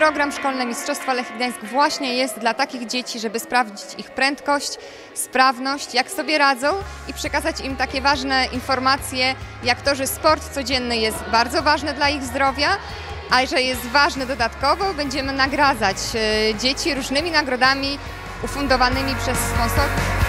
program Szkolne Mistrzostwa Lech Gdańsk właśnie jest dla takich dzieci, żeby sprawdzić ich prędkość, sprawność, jak sobie radzą i przekazać im takie ważne informacje, jak to, że sport codzienny jest bardzo ważny dla ich zdrowia, a że jest ważny dodatkowo, będziemy nagradzać e, dzieci różnymi nagrodami ufundowanymi przez sponsorów.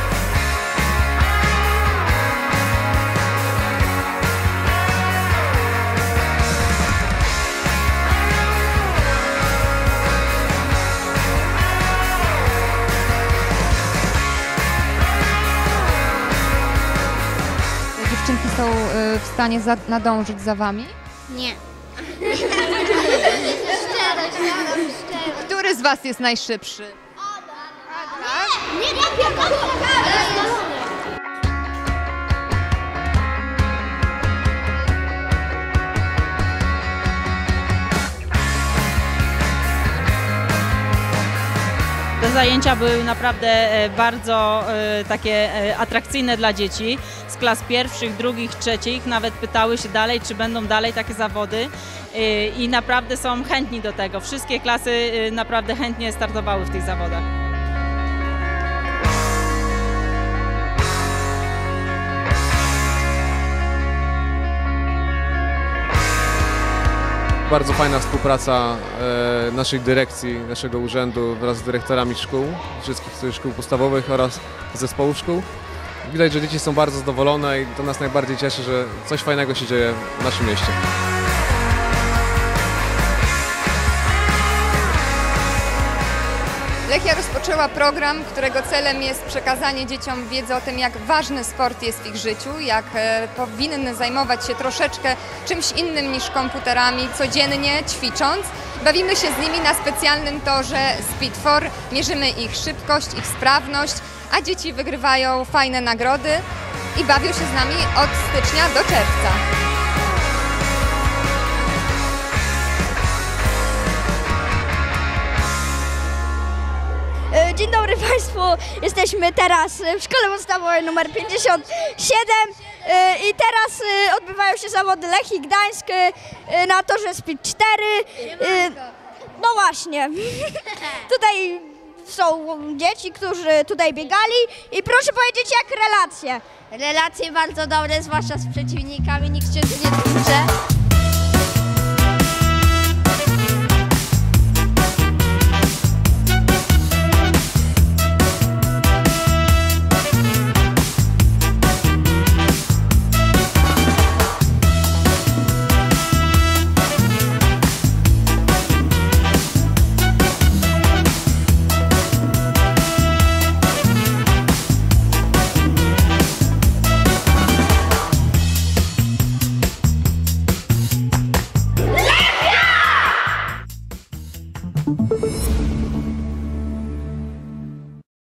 Są e, w stanie za, nadążyć za wami? Nie. Który z was jest najszybszy? Nie, nie, nie, zajęcia były naprawdę e, bardzo e, takie e, atrakcyjne dla dzieci z klas pierwszych, drugich, trzecich. Nawet pytały się dalej, czy będą dalej takie zawody i naprawdę są chętni do tego. Wszystkie klasy naprawdę chętnie startowały w tych zawodach. Bardzo fajna współpraca naszej dyrekcji, naszego urzędu wraz z dyrektorami szkół, wszystkich szkół podstawowych oraz zespołów szkół. Widać, że dzieci są bardzo zadowolone i to nas najbardziej cieszy, że coś fajnego się dzieje w naszym mieście. Lechia rozpoczęła program, którego celem jest przekazanie dzieciom wiedzy o tym, jak ważny sport jest w ich życiu, jak e, powinny zajmować się troszeczkę czymś innym niż komputerami codziennie, ćwicząc. Bawimy się z nimi na specjalnym torze Speed4, mierzymy ich szybkość, ich sprawność, a dzieci wygrywają fajne nagrody i bawią się z nami od stycznia do czerwca. Dzień dobry Państwu. Jesteśmy teraz w szkole podstawowej nr 57 e, i teraz e, odbywają się zawody Lechii Gdańsk e, na torze Speed 4. E, No właśnie. Tutaj są dzieci, którzy tutaj biegali i proszę powiedzieć jak relacje. Relacje bardzo dobre, zwłaszcza z przeciwnikami, nikt się tu nie tłucze.